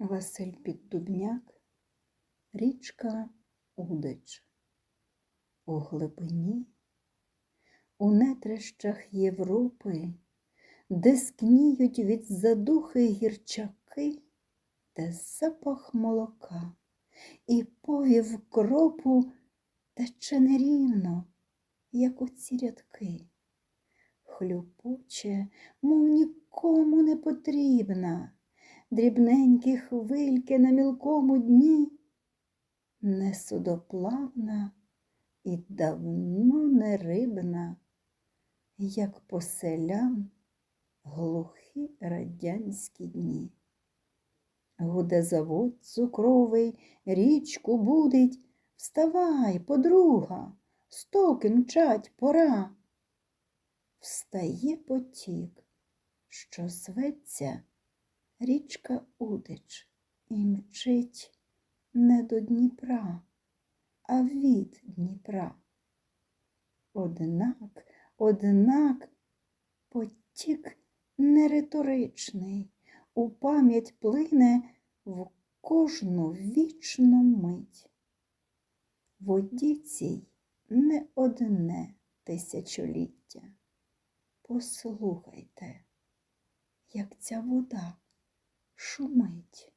Василь Піддубняк, річка Удич. У глибині, у нетрищах Європи, де скніють від задухи гірчаки, де запах молока і повів кропу тече нерівно, як оці рядки. Хлюпоче, мов нікому не потрібна, дрібненькі хвильки на мілкому дні, несудоплавна і давно не рибна, як по селям глухі радянські дні. Гуде завод цукровий, річку будить, вставай, подруга, стоки мчать пора. Встає потік, що зветься річка Удич, і мчить не до Дніпра, а від Дніпра. Однак, однак, потік не риторичний, у пам'ять плине в кожну вічну мить. Воді цій не одне тисячоліття. Послухайте, як ця вода шумить.